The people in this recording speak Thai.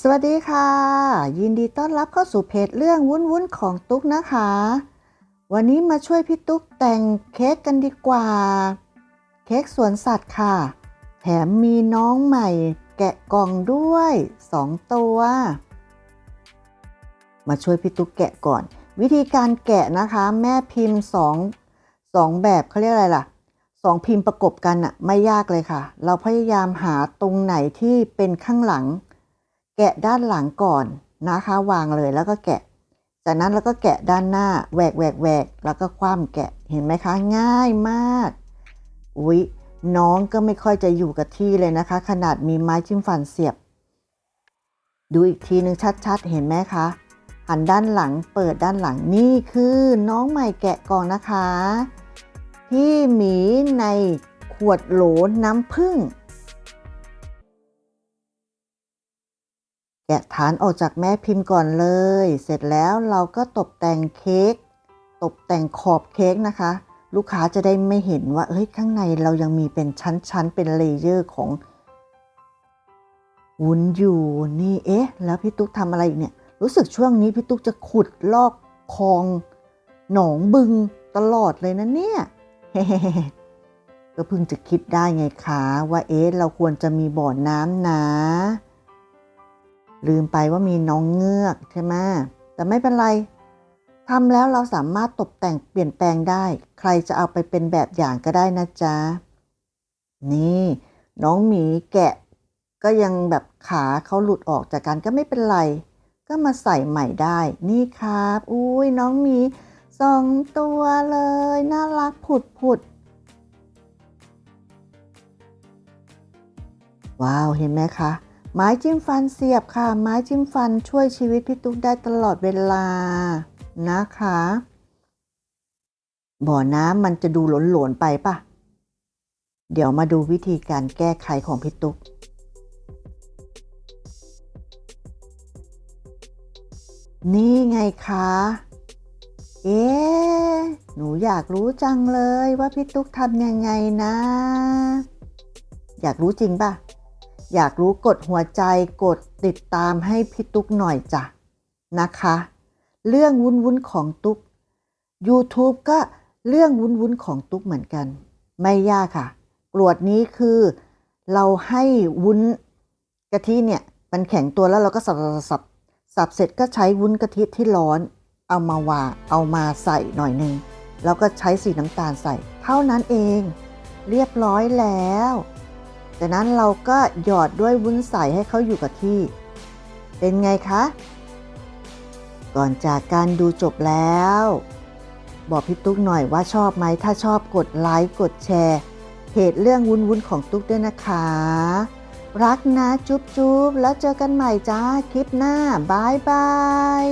สวัสดีค่ะ ยินดีต้อนรับเข้าสู่เพจเรื่องวุ้นวุ้นของตุ๊กนะคะ วันนี้มาช่วยพี่ตุ๊กแต่งเค้กกันดีกว่า เค้กสวนสัตว์ค่ะ แถมมีน้องใหม่ แกะกล่องด้วยสองตัว มาช่วยพี่ตุ๊กแกะก่อน วิธีการแกะนะคะ แม่พิมพ์สองสองแบบเขาเรียกอะไรล่ะสองพิมพ์ประกบกันอะไม่ยากเลยค่ะ เราพยายามหาตรงไหนที่เป็นข้างหลัง แกะด้านหลังก่อนนะคะ วางเลยแล้วก็แกะ จากนั้นเราก็แกะด้านหน้าแหวกแหวกแหวกแล้วก็คว่ำแกะเห็นไหมคะ ง่ายมาก อุ๊ยน้องก็ไม่ค่อยจะอยู่กับที่เลยนะคะ ขนาดมีไม้จิ้มฟันเสียบ ดูอีกทีนึงชัดๆ เห็นไหมคะหันด้านหลังเปิดด้านหลังนี่คือน้องใหม่แกะกล่องนะคะ ที่หมีในขวดโหลน้ำผึ้ง แกะฐานออกจากแม่พิมพ์ก่อนเลย เสร็จแล้วเราก็ตกแต่งเค้ก ตกแต่งขอบเค้กนะคะ ลูกค้าจะได้ไม่เห็นว่าเฮ้ย ข้างในเรายังมีเป็นชั้นๆ เป็นเลเยอร์ของวุ้นอยู่นี่ เอ๊ะ แล้วพี่ตุ๊กทำอะไรอีกเนี่ย รู้สึกช่วงนี้พี่ตุ๊กจะขุดลอกคลอง หนองบึงตลอดเลยนะเนี่ยก็เพิ่งจะคิดได้ไงคะว่าเอ๊ะเราควรจะมีบ่อน้ำนะ ลืมไปว่ามีน้องเงือกใช่ไหมแต่ไม่เป็นไรทำแล้วเราสามารถตกแต่งเปลี่ยนแปลงได้ ใครจะเอาไปเป็นแบบอย่างก็ได้นะจ๊ะ นี่ น้องหมีแกะ ก็ยังแบบขาเขาหลุดออกจากกันก็ไม่เป็นไร ก็มาใส่ใหม่ได้ นี่ครับ อุ้ยน้องหมีสองตัวเลย น่ารักผุดผุดว้าว เห็นไหมคะ ไม้จิ้มฟันเสียบค่ะ ไม้จิ้มฟันช่วยชีวิตพี่ตุ๊กได้ตลอดเวลานะคะ บ่อน้ำมันจะดูหลนๆไปปะเดี๋ยวมาดูวิธีการแก้ไขของพี่ตุ๊กนี่ไงคะ เอ๊ะหนูอยากรู้จังเลยว่าพี่ตุ๊กทำยังไงนะ อยากรู้จริงป่ะ อยากรู้กดหัวใจกดติดตามให้พี่ตุ๊กหน่อยจ้ะนะคะ เรื่องวุ้นวุ้นของตุ๊ก YouTube ก็เรื่องวุ้นวุ้นของตุ๊กเหมือนกัน ไม่ยากค่ะ กรวดนี้คือเราให้วุ้นกะทิเนี่ยมันแข็งตัวแล้วเราก็สับสับสับเสร็จก็ใช้วุ้นกะทิที่ร้อน เอามาวาเอามาใส่หน่อยหนึ่งแล้วก็ใช้สีน้ำตาลใส่ เท่านั้นเอง เรียบร้อยแล้ว จากนั้นเราก็หยอดด้วยวุ้นใสให้เขาอยู่กับที่ เป็นไงคะ ก่อนจากการดูจบแล้ว บอกพี่ตุ๊กหน่อยว่าชอบไหม ถ้าชอบกดไลค์กดแชร์เพจเรื่องวุ้นวุ้นของตุ๊กด้วยนะคะ รักนะจุ๊บจุ๊บแล้วเจอกันใหม่จ้าคลิปหน้าบายบาย